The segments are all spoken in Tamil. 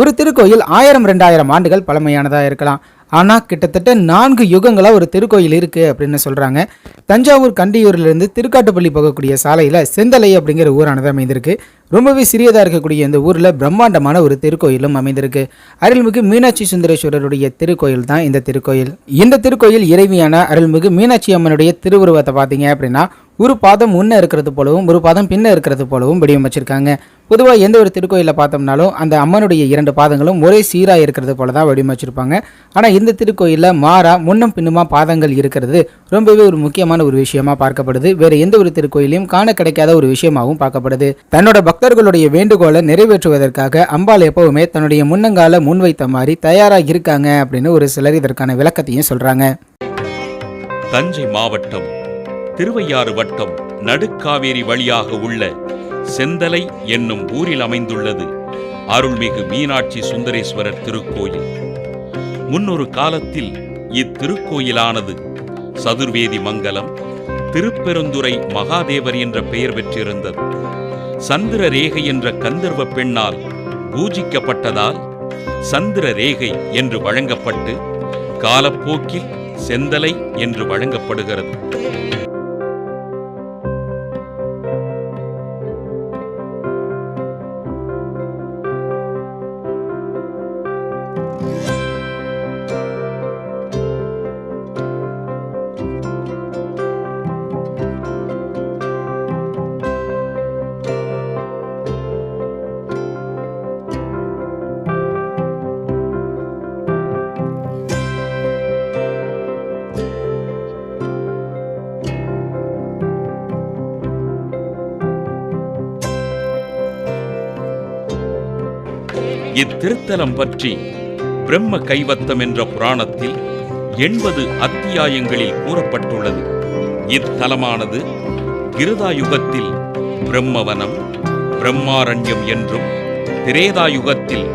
ஒரு திருக்கோயில் ஆயிரம் ரெண்டாயிரம் ஆண்டுகள் பழமையானதாக இருக்கலாம். ஆனால் கிட்டத்தட்ட நான்கு யுகங்களாக ஒரு திருக்கோயில் இருக்குது அப்படின்னு சொல்கிறாங்க தஞ்சாவூர் கண்டியூரிலிருந்து திருக்காட்டுப்பள்ளி போகக்கூடிய சாலையில் செந்தலை அப்படிங்கிற ஊரானது அமைந்திருக்கு. ரொம்பவே சிறியதாக இருக்கக்கூடிய இந்த ஊரில் பிரம்மாண்டமான ஒரு திருக்கோயிலும் அமைந்திருக்கு. அருள்மிகு மீனாட்சி சுந்தரேஸ்வரருடைய திருக்கோயில் தான் இந்த திருக்கோயில். இந்த திருக்கோயில் இறைவியான அருள்மிகு மீனாட்சி அம்மனுடைய திருவுருவத்தை பார்த்தீங்க அப்படின்னா ஒரு பாதம் முன்ன இருக்கிறது போலவும் ஒரு பாதம் பின்ன இருக்கிறது போலவும் வடிவமைச்சிருக்காங்க. பொதுவாக எந்த ஒரு திருக்கோயிலில் பார்த்தோம்னாலும் அந்த அம்மனுடைய இரண்டு பாதங்களும் ஒரே சீராக இருக்கிறது போல தான் வடிவமைச்சிருப்பாங்க. ஆனால் இந்த திருக்கோயிலில் மாறா முன்னும் பின்னுமா பாதங்கள் இருக்கிறது ரொம்பவே ஒரு முக்கியமான ஒரு விஷயமா பார்க்கப்படுது. வேறு எந்த ஒரு திருக்கோயிலையும் காண கிடைக்காத ஒரு விஷயமாகவும் பார்க்கப்படுது. தன்னோட பக்தர்களுடைய வேண்டுகோளை நிறைவேற்றுவதற்காக அம்பாள் எப்பவுமே தன்னுடைய முன்னங்கால முன்வைத்த மாதிரி தயாராக இருக்காங்க அப்படின்னு ஒரு சிலர் இதற்கான விளக்கத்தையும் சொல்கிறாங்க தஞ்சை மாவட்டம் திருவையாறு வட்டம் நடுக்காவேரி வழியாக உள்ள செந்தலை என்னும் ஊரில் அமைந்துள்ளது. அருள்மிகு மீனாட்சி சுந்தரேஸ்வரர் திருக்கோயில். முன்னொரு காலத்தில் இத்திருக்கோயிலானது சதுர்வேதி மங்கலம் திருப்பெருந்துறை மகாதேவர் என்ற பெயர் பெற்றிருந்தது. சந்திர ரேகை என்ற கந்தர்வ பெண்ணால் பூஜிக்கப்பட்டதால் சந்திர ரேகை என்று வழங்கப்பட்டு காலப்போக்கில் செந்தலை என்று வழங்கப்படுகிறது. இத்திருத்தலம் பற்றி பிரம்ம கைவத்தம் என்ற புராணத்தில் எண்பது அத்தியாயங்களில் கூறப்பட்டுள்ளது. இத்தலமானது கிருதாயுகத்தில் பிரம்மவனம் பிரம்மாரண்யம் என்றும் திரேதாயுகத்தில்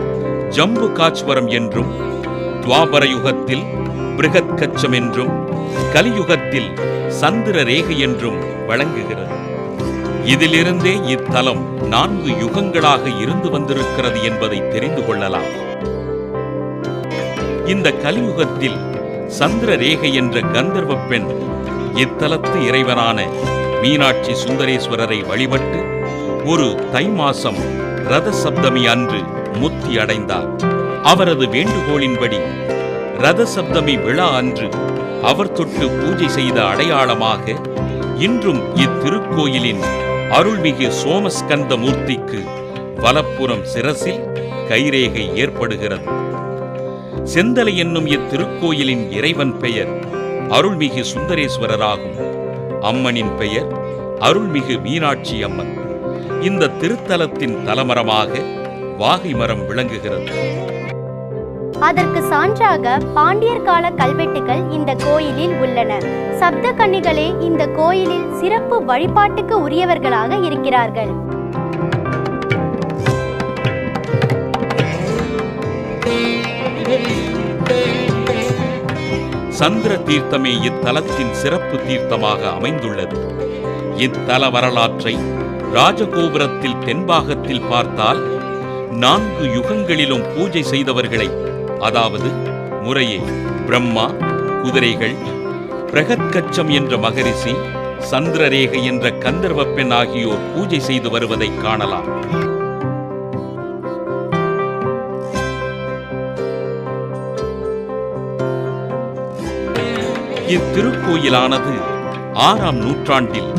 ஜம்பு காச்வரம் என்றும் துவாபர யுகத்தில் பிருகத்கச்சம் என்றும் கலியுகத்தில் சந்திர ரேகை என்றும் வழங்குகிறது. இதிலிருந்தே இத்தலம் நான்கு யுகங்களாக இருந்து வந்திருக்கிறது என்பதை தெரிந்து கொள்ளலாம். இந்த கலியுகத்தில் சந்திர ரேகை என்ற கந்தர்வ பெண் இத்தலத்து இறைவனான மீனாட்சி சுந்தரேஸ்வரரை வழிபட்டு ஒரு தை மாசம் ரத சப்தமி அன்று முத்தி அடைந்தார். அவரது வேண்டுகோளின்படி ரத சப்தமி விழா அன்று அவர் தொட்டு பூஜை செய்த அடையாளமாக இன்றும் இத்திருக்கோயிலின் அருள்மிகு சோமஸ்கந்த மூர்த்திக்கு வலப்புறம் சிரசில் கைரேகை ஏற்படுகிறது. செந்தலை என்னும் இத்திருக்கோயிலின் இறைவன் பெயர் அருள்மிகு சுந்தரேஸ்வரராகும். அம்மனின் பெயர் அருள்மிகு மீனாட்சி அம்மன். இந்த திருத்தலத்தின் தலமரமாக வாகை மரம் விளங்குகிறது. அதற்கு சான்றாக பாண்டியர் கால கல்வெட்டுகள் இந்த கோயிலில் உள்ளன. சப்த கன்னிகளே இந்த கோயிலில் சிறப்பு வழிபாட்டுக்கு உரியவர்களாக இருக்கிறார்கள். சந்திர தீர்த்தமே இத்தலத்தின் சிறப்பு தீர்த்தமாக அமைந்துள்ளது. இத்தல வரலாற்றை ராஜகோபுரத்தில் தென்பாகத்தில் பார்த்தால் நான்கு யுகங்களிலும் பூஜை செய்தவர்களை அதாவது முறையே பிரம்மா குதிரைகள் பிரகற்கச்சம் என்ற மகரிஷி சந்திரரேகை என்ற கந்தர்வ பெண் ஆகியோர் பூஜை செய்து வருவதை காணலாம். இத்திருக்கோயிலானது ஆறாம் நூற்றாண்டில்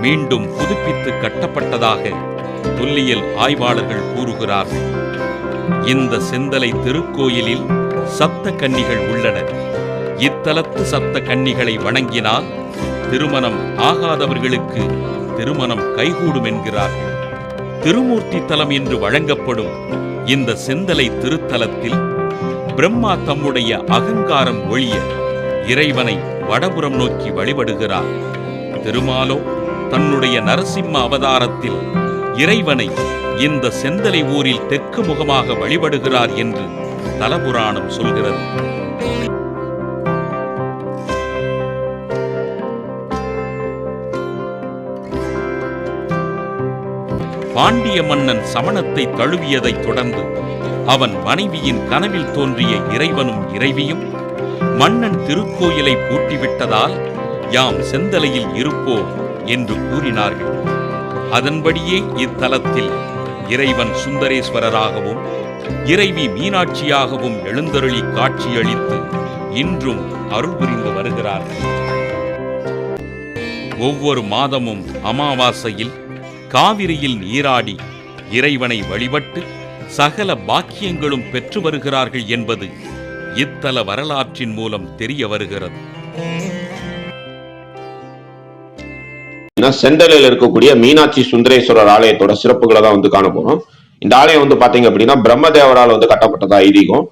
மீண்டும் புதுப்பித்து கட்டப்பட்டதாக தொல்லியல் ஆய்வாளர்கள் கூறுகிறார்கள். இந்த செந்தலை திருக்கோயிலில் சப்த கன்னிகள் உள்ளன. இத்தலத்து சப்த கன்னிகளை வணங்கினால் திருமணம் ஆகாதவர்களுக்கு திருமணம் கைகூடும் என்கிறார்கள். திருமூர்த்தி தலம் என்று வழங்கப்படும் இந்த செந்தலை திருத்தலத்தில் பிரம்மா தம்முடைய அகங்காரம் ஒழிய இறைவனை வடபுறம் நோக்கி வழிபடுகிறார். திருமாலோ தன்னுடைய நரசிம்ம அவதாரத்தில் இறைவனை இந்த செந்தலை ஊரில் தெற்கு முகமாக வழிபடுகிறார் என்று தலபுராணம் சொல்கிறது. பாண்டிய மன்னன் சமணத்தை தழுவியதைத் தொடர்ந்து அவன் மனைவியின் கனவில் தோன்றிய இறைவனும் இறைவியும் மன்னன் திருக்கோயிலை பூட்டிவிட்டதால் யாம் செந்தலையில் இருப்போம் என்று கூறினார்கள். அதன்படியே இத்தலத்தில் இறைவன் சுந்தரேஸ்வரராகவும் இறைவி மீனாட்சியாகவும் எழுந்தருளி காட்சியளித்து இன்றும் அருள் புரிந்து வருகிறார்கள் ஒவ்வொரு மாதமும் அமாவாசையில் காவிரியில் நீராடி இறைவனை வழிபட்டு சகல பாக்கியங்களும் பெற்று வருகிறார்கள் என்பது இத்தல வரலாற்றின் மூலம் தெரிய வருகிறது. ஏன்னா செந்தலையில் இருக்கக்கூடிய மீனாட்சி சுந்தரேஸ்வரர் ஆலயத்தோட சிறப்புகளை தான் வந்து காண போறோம். இந்த ஆலயம் வந்து பாத்தீங்க அப்படின்னா பிரம்மதேவரால் வந்து கட்டப்பட்டதா ஐதீகம்.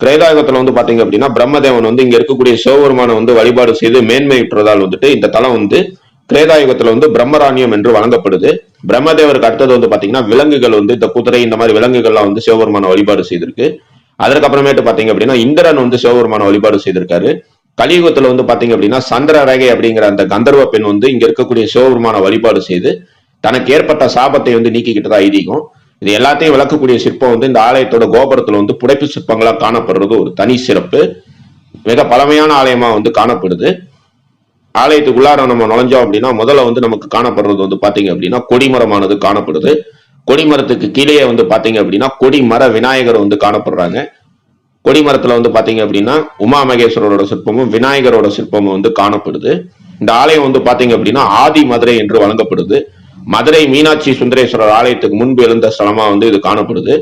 திரேதாயுகத்துல வந்து பாத்தீங்க அப்படின்னா பிரம்மதேவன் வந்து இங்க இருக்கக்கூடிய சிவபெருமானை வந்து வழிபாடு செய்து மேன்மையுற்றதால் வந்துட்டு இந்த தலம் வந்து கிரேதாயுகத்துல வந்து பிரம்மராணியம் என்று வழங்கப்படுது. பிரம்மதேவருக்கு அடுத்தது வந்து பாத்தீங்கன்னா விலங்குகள் வந்து இந்த குதிரை இந்த மாதிரி விலங்குகள்லாம் வந்து சிவபெருமான வழிபாடு செய்திருக்கு. அதற்கப்புறமேட்டு பாத்தீங்க அப்படின்னா இந்திரன் வந்து சிவபெருமான வழிபாடு செய்திருக்காரு. கலியுகத்துல வந்து பாத்தீங்க அப்படின்னா சந்திர ரேகை அப்படிங்கிற அந்த கந்தர்வ பெண் வந்து இங்க இருக்கக்கூடிய சிவபெருமான வழிபாடு செய்து தனக்கு ஏற்பட்ட சாபத்தை வந்து நீக்கிக்கிட்டதா ஐதீகம். இது எல்லாத்தையும் விளக்கக்கூடிய சிற்பம் வந்து இந்த ஆலயத்தோட கோபுரத்துல வந்து புடைப்பு சிற்பங்களா காணப்படுறது ஒரு தனி சிறப்பு. மிக பழமையான ஆலயமா வந்து காணப்படுது. ஆலயத்துக்குள்ளார நம்ம நுழைஞ்சோம் அப்படின்னா முதல்ல வந்து நமக்கு காணப்படுறது வந்து பாத்தீங்க அப்படின்னா கொடிமரமானது காணப்படுது. கொடிமரத்துக்கு கீழே வந்து பாத்தீங்க அப்படின்னா கொடிமர விநாயகர் வந்து காணப்படுறாங்க. கொடிமரத்துல வந்து பாத்தீங்க அப்படின்னா உமா மகேஸ்வரரோட சிற்பமும் விநாயகரோட சிற்பமும் வந்து காணப்படுது. இந்த ஆலயம் வந்து பாத்தீங்க அப்படின்னா ஆதி மதுரை என்று வழங்கப்படுது. மதுரை மீனாட்சி சுந்தரேஸ்வரர் ஆலயத்துக்கு முன்பு எழுந்த ஸ்தலமா வந்து இது காணப்படுது.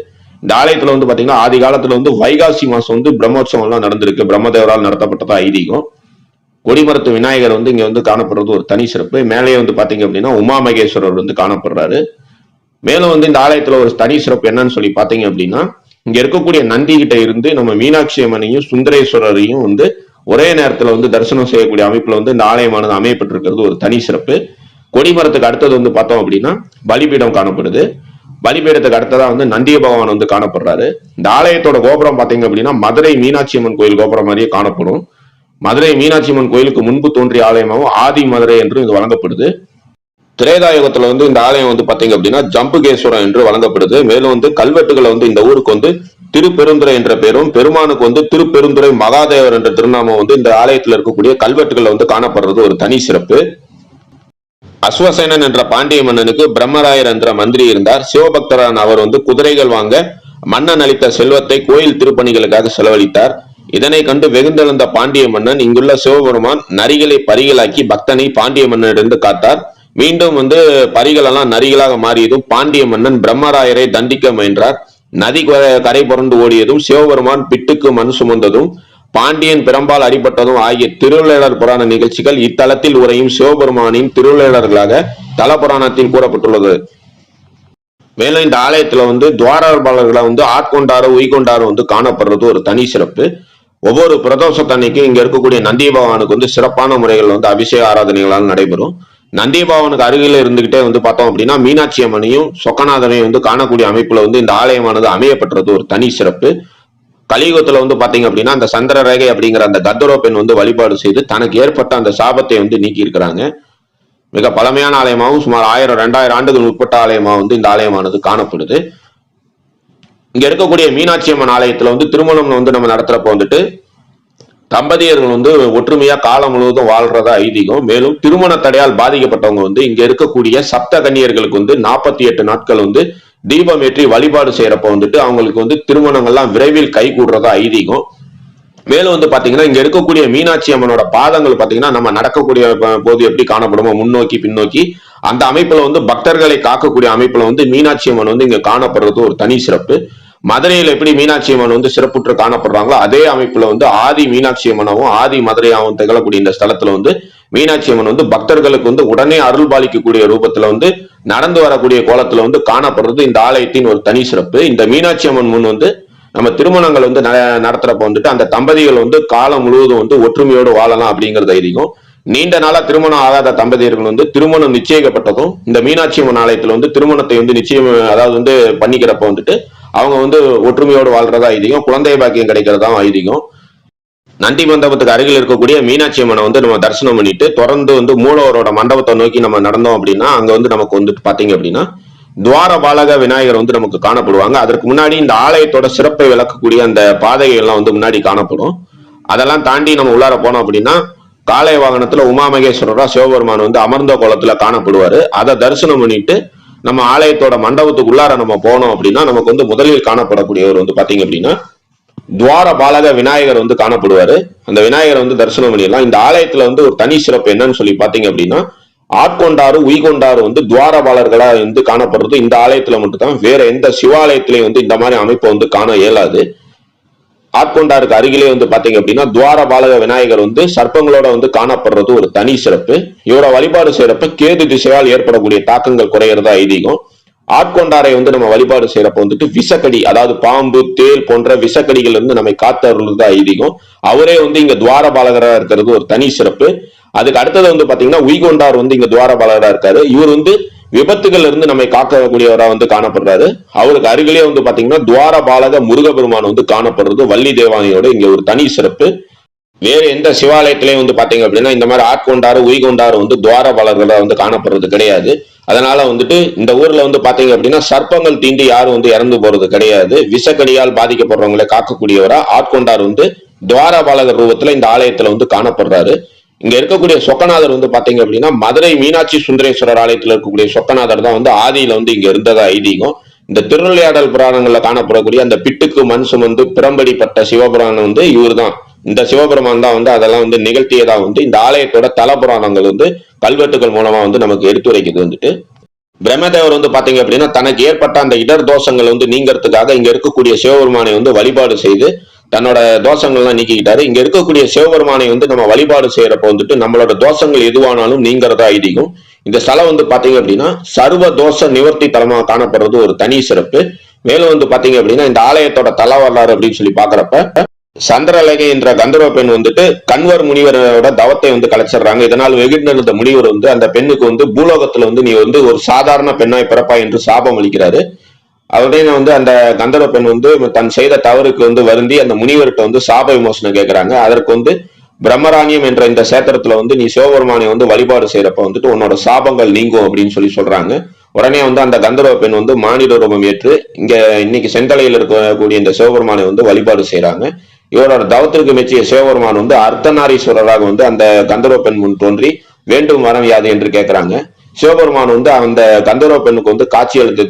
இந்த ஆலயத்துல வந்து பாத்தீங்கன்னா ஆதி காலத்துல வந்து வைகாசி மாசம் வந்து பிரம்மோற்சவம் எல்லாம் நடந்திருக்கு. பிரம்மதேவரால் நடத்தப்பட்டதா ஐதீகம். கொடிமரத்து விநாயகர் வந்து இங்க வந்து காணப்படுறது ஒரு தனி சிறப்பு. மேலே வந்து பாத்தீங்க அப்படின்னா உமா மகேஸ்வரர் வந்து காணப்படுறாரு. மேலும் வந்து இந்த ஆலயத்துல ஒரு தனி சிறப்பு என்னன்னு சொல்லி பாத்தீங்க அப்படின்னா இங்க இருக்கக்கூடிய நந்தி கிட்ட இருந்து நம்ம மீனாட்சி அம்மனையும் சுந்தரேஸ்வரரையும் வந்து ஒரே நேரத்துல வந்து தரிசனம் செய்யக்கூடிய அமைப்புல வந்து இந்த ஆலயமானது அமையப்பட்டிருக்கிறது ஒரு தனி சிறப்பு. கொடிமரத்துக்கு அடுத்தது வந்து பார்த்தோம் அப்படின்னா பலிபீடம் காணப்படுது. பலிபீடத்துக்கு அடுத்ததா வந்து நந்திய பகவான் வந்து காணப்படுறாரு. இந்த ஆலயத்தோட கோபுரம் பாத்தீங்க அப்படின்னா மதுரை மீனாட்சி அம்மன் கோயில் கோபுரம் மாதிரியே காணப்படும். மதுரை மீனாட்சி அம்மன் கோயிலுக்கு முன்பு தோன்றிய ஆலயமாகவும் ஆதி மதுரை என்று இது வழங்கப்படுது. திரேதாயுகத்துல வந்து இந்த ஆலயம் வந்து பாத்தீங்க அப்படின்னா ஜம்புகேஸ்வரம் என்று வழங்கப்படுது. மேலும் வந்து கல்வெட்டுகளை வந்து இந்த ஊருக்கு வந்து திருப்பெருந்துறை என்ற பெயரும் பெருமானுக்கு வந்து திருப்பெருந்துறை மகாதேவர் என்ற திருநாமம் வந்து இந்த ஆலயத்தில் இருக்கக்கூடிய கல்வெட்டுகள் வந்து காணப்படுறது ஒரு தனி சிறப்பு. அஸ்வசேனன் என்ற பாண்டிய மன்னனுக்கு பிரம்மராயர் என்ற மந்திரி இருந்தார். சிவபக்தரான அவர் வந்து குதிரைகள் வாங்க மன்னன் அளித்த செல்வத்தை கோயில் திருப்பணிகளுக்காக செலவழித்தார். இதனை கண்டு வெகுந்தெழுந்த பாண்டிய மன்னன் இங்குள்ள சிவபெருமான் நரிகளை பரிகளாக்கி பக்தனை பாண்டிய மன்னனிடந்து காத்தார். மீண்டும் வந்து பரிகள் எல்லாம் நரிகளாக மாறியதும் பாண்டிய மன்னன் பிரம்மராயரை தண்டிக்க முயன்றார். நதி கரை- புரண்டு ஓடியதும் சிவபெருமான் பிட்டுக்கு மண் சுமந்ததும் பாண்டியன் பிரம்பால் அடிபட்டதும் ஆகிய திருவிழர் புராண நிகழ்ச்சிகள் இத்தலத்தில் உரையும் சிவபெருமானின் திருவிழர்களாக தல புராணத்தில் கூறப்பட்டுள்ளது. மேலும் இந்த ஆலயத்துல வந்து துவாரபாலர்களை வந்து ஆட்கொண்டாரோ உய்கொண்டாரோ வந்து காணப்படுறது ஒரு தனி சிறப்பு. ஒவ்வொரு பிரதோஷத்தன்னைக்கும் இங்க இருக்கக்கூடிய நந்தி பகவானுக்கு வந்து சிறப்பான முறைகள் வந்து அபிஷேக ஆராதனைகளால் நடைபெறும். நந்திபாவனுக்கு அருகில் இருந்துகிட்டே வந்து பார்த்தோம் அப்படின்னா மீனாட்சி அம்மனையும் சொக்கநாதனையும் வந்து காணக்கூடிய அமைப்புல வந்து இந்த ஆலயமானது அமையப்பட்டுறது ஒரு தனி சிறப்பு. கலியுகத்துல வந்து பாத்தீங்க அப்படின்னா அந்த சந்திர ரேகை அப்படிங்கிற அந்த கந்தரோ பெண் வந்து வழிபாடு செய்து தனக்கு ஏற்பட்ட அந்த சாபத்தை வந்து நீக்கி இருக்கிறாங்க மிக பழமையான ஆலயமாகவும் சுமார் ஆயிரம் ரெண்டாயிரம் ஆண்டுகள் உட்பட்ட ஆலயமாக வந்து இந்த ஆலயமானது காணப்படுது. இங்க இருக்கக்கூடிய மீனாட்சி அம்மன் ஆலயத்துல வந்து திருமணம் வந்து நம்ம நடத்துறப்ப வந்துட்டு தம்பதியர்கள் வந்து ஒற்றுமையா காலம் முழுவதும் வாழ்றதா ஐதீகம். மேலும் திருமண தடையால் பாதிக்கப்பட்டவங்க வந்து இங்க இருக்கக்கூடிய சப்த கன்னியர்களுக்கு வந்து நாற்பத்தி எட்டு நாட்கள் வந்து தீபம் ஏற்றி வழிபாடு செய்யறப்ப வந்துட்டு அவங்களுக்கு வந்து திருமணங்கள்லாம் விரைவில் கை கூடுறதா ஐதீகம். மேலும் வந்து பாத்தீங்கன்னா இங்க இருக்கக்கூடிய மீனாட்சி அம்மனோட பாதங்கள் பாத்தீங்கன்னா நம்ம நடக்கக்கூடிய போது எப்படி காணப்படுமோ முன்னோக்கி பின்னோக்கி அந்த அமைப்புல வந்து பக்தர்களை காக்கக்கூடிய அமைப்புல வந்து மீனாட்சி அம்மன் வந்து இங்க காணப்படுறது ஒரு தனி சிறப்பு. மதுரையில் எப்படி மீனாட்சி அம்மன் வந்து சிறப்புற்று காணப்படுறாங்களோ அதே அமைப்புல வந்து ஆதி மீனாட்சி அம்மனாவும் ஆதி மதுரையாகவும் திகழக்கூடிய இந்த ஸ்தலத்துல வந்து மீனாட்சி அம்மன் வந்து பக்தர்களுக்கு வந்து உடனே அருள் பாலிக்கக்கூடிய ரூபத்துல வந்து நடந்து வரக்கூடிய கோலத்துல வந்து காணப்படுறது இந்த ஆலயத்தின் ஒரு தனி சிறப்பு. இந்த மீனாட்சி அம்மன் முன் வந்து நம்ம திருமணங்கள் வந்து நடத்துறப்ப வந்துட்டு அந்த தம்பதிகள் வந்து காலம் முழுவதும் வந்து ஒற்றுமையோடு வாழலாம் அப்படிங்கிறது தைரியம். நீண்ட நாளா திருமணம் ஆகாத தம்பதியர்கள் வந்து திருமணம் நிச்சயிக்கப்பட்டதும் இந்த மீனாட்சி அம்மன் ஆலயத்துல வந்து திருமணத்தை வந்து நிச்சயம் அதாவது வந்து பண்ணிக்கிறப்ப வந்துட்டு அவங்க வந்து ஒற்றுமையோடு வாழ்றதா ஐதீகம் குழந்தை பாக்கியம் கிடைக்கிறதா ஐதீகம். நந்தி மண்டபத்துக்கு அருகில் இருக்கக்கூடிய மீனாட்சி அம்மனை வந்து நம்ம தரிசனம் பண்ணிட்டு தொடர்ந்து வந்து மூலவரோட மண்டபத்தை நோக்கி நம்ம நடந்தோம் அப்படின்னா அங்க வந்து நமக்கு வந்துட்டு பாத்தீங்க அப்படின்னா துவார பாலக விநாயகர் வந்து நமக்கு காணப்படுவாங்க. அதற்கு முன்னாடி இந்த ஆலயத்தோட சிறப்பை விளக்கக்கூடிய அந்த பாதைகள் எல்லாம் வந்து முன்னாடி காணப்படும். அதெல்லாம் தாண்டி நம்ம உள்ளார போனோம் அப்படின்னா காளை வாகனத்துல உமா மகேஸ்வரரா சிவபெருமான் வந்து அமர்ந்த கோலத்துல காணப்படுவாரு. அதை தரிசனம் பண்ணிட்டு நம்ம ஆலயத்தோட மண்டபத்துக்கு உள்ளார நம்ம போனோம் அப்படின்னா நமக்கு வந்து முதலில் காணப்படக்கூடியவர் வந்து பாத்தீங்க அப்படின்னா துவார பாலக விநாயகர் வந்து காணப்படுவாரு. அந்த விநாயகர் வந்து தரிசனம் பண்ணிடலாம். இந்த ஆலயத்துல வந்து ஒரு தனி சிறப்பு என்னன்னு சொல்லி பாத்தீங்க அப்படின்னா ஆட்கொண்டாரு உய்கொண்டாரு வந்து துவாரபாலர்களா வந்து காணப்படுறது இந்த ஆலயத்துல மட்டும்தான். வேற எந்த சிவாலயத்திலையும் வந்து இந்த மாதிரி அமைப்பை வந்து காண இயலாது. ஆட்கொண்டாருக்கு அருகிலே வந்து பாத்தீங்க அப்படின்னா துவாரபாலக விநாயகர் வந்து சர்ப்பங்களோட வந்து காணப்படுறது ஒரு தனி சிறப்பு. இவரை வழிபாடு செய்யறப்ப கேது திசையால் ஏற்படக்கூடிய தாக்கங்கள் குறையறதா ஐதீகம். ஆட்கொண்டாரை வந்து நம்ம வழிபாடு செய்யறப்ப வந்துட்டு விசக்கடி அதாவது பாம்பு தேல் போன்ற விசக்கடிகள் இருந்து நம்மை காத்தருள்றது ஐதீகம். அவரே வந்து இங்க துவாரபாலகரா இருக்கிறது ஒரு தனி சிறப்பு. அதுக்கு அடுத்தது வந்து பாத்தீங்கன்னா உய்கொண்டார் வந்து இங்க துவாரபாலகரா இருக்காரு. இவர் வந்து விபத்துகள் இருந்து நம்மை காக்கக்கூடியவரா வந்து காணப்படுறாரு. அவருக்கு அருகிலே வந்து பாத்தீங்கன்னா துவாரபாலக முருகபெருமான் வந்து காணப்படுறது. வள்ளி தேவானியோட இங்க ஒரு தனி சிறப்பு. வேறு எந்த சிவாலயத்திலையும் வந்து பாத்தீங்க அப்படின்னா இந்த மாதிரி ஆட்கொண்டாரு உய்கொண்டாரு வந்து துவாரபாலர்களா வந்து காணப்படுறது கிடையாது. அதனால வந்துட்டு இந்த ஊர்ல வந்து பாத்தீங்க அப்படின்னா சர்ப்பங்கள் தீண்டி யாரும் வந்து இறந்து போறது கிடையாது. விஷக்கடியால் பாதிக்கப்படுறவங்களை காக்கக்கூடியவரா ஆட்கொண்டார் வந்து துவாரபாலகர் ரூபத்துல இந்த ஆலயத்துல வந்து காணப்படுறாரு. இங்க இருக்கக்கூடிய சொக்கநாதர் வந்து பாத்தீங்க அப்படின்னா மதுரை மீனாட்சி சுந்தரேஸ்வரர் ஆலயத்துல இருக்கக்கூடிய சொக்கநாதர் தான் வந்து ஆதியில வந்து இங்க இருந்ததா ஐதீகம். இந்த திருவிளையாடல் புராணங்கள்ல காணப்படக்கூடிய அந்த பிட்டுக்கு மண் சுமந்து பிறம்படிப்பட்ட சிவபுராணம் வந்து இவர்தான். இந்த சிவபெருமான் தான் வந்து அதெல்லாம் வந்து நிகழ்த்தியதா வந்து இந்த ஆலயத்தோட தல புராணங்கள் வந்து கல்வெட்டுகள் மூலமா வந்து நமக்கு எடுத்துரைக்குது வந்துட்டு. பிரம்மதேவர் வந்து பாத்தீங்க அப்படின்னா தனக்கு ஏற்பட்ட அந்த இடர் தோஷங்கள் வந்து நீங்கிறதுக்காக இங்க இருக்கக்கூடிய சிவபெருமானை வந்து வழிபாடு செய்து தன்னோட தோஷங்கள்லாம் நீக்கிக்கிட்டாரு. இங்க இருக்கக்கூடிய சிவபெருமானை வந்து நம்ம வழிபாடு செய்யறப்ப வந்துட்டு நம்மளோட தோஷங்கள் எதுவானாலும் நீங்கிறதா ஐதீகம். இந்த ஸ்தலம் வந்து பாத்தீங்க அப்படின்னா சர்வ தோஷ நிவர்த்தி தலமாக காணப்படுறது ஒரு தனி சிறப்பு. மேலும் வந்து பாத்தீங்க அப்படின்னா இந்த ஆலயத்தோட தல வரலாறு அப்படின்னு சொல்லி பாக்குறப்ப சந்திரலேகை என்ற கந்தர்வ பெண் வந்துட்டு கண்வர் முனிவரோட தவத்தை வந்து கலைச்சிடுறாங்க. இதனால் வெகுண்டிருந்த முனிவர் வந்து அந்த பெண்ணுக்கு வந்து பூலோகத்துல வந்து நீ வந்து ஒரு சாதாரண பெண்ணாய் பிறப்பாய் என்று சாபம் அளிக்கிறாரு. உடனே வந்து அந்த கந்தர்வ பெண் வந்து தன் செய்த தவறுக்கு வந்து வருந்தி அந்த முனிவர்கிட்ட வந்து சாப விமோசனம் கேட்கிறாங்க அதற்கு வந்து பிரம்மராணியம் என்ற இந்த சேத்திரத்துல வந்து நீ சிவபெருமானை வந்து வழிபாடு செய்யறப்ப வந்துட்டு உன்னோட சாபங்கள் நீங்கும் அப்படின்னு சொல்லி சொல்றாங்க. உடனே வந்து அந்த கந்தர்வ பெண் வந்து மானிட ரூபம் ஏற்று இங்க இன்னைக்கு செந்தலையில் இருக்கக்கூடிய இந்த சிவபெருமானை வந்து வழிபாடு செய்யறாங்க இவரோட தவத்திற்கு மெச்சிய சிவபெருமான் வந்து அர்த்தநாரீஸ்வரராக வந்து அந்த கந்தர்வ பெண் முன் தோன்றி வேண்டும் வரம் யாது என்று கேட்கிறாங்க சிவபெருமான் வந்து அந்த கந்தர்வ பெண்ணுக்கு வந்து காட்சி அளித்து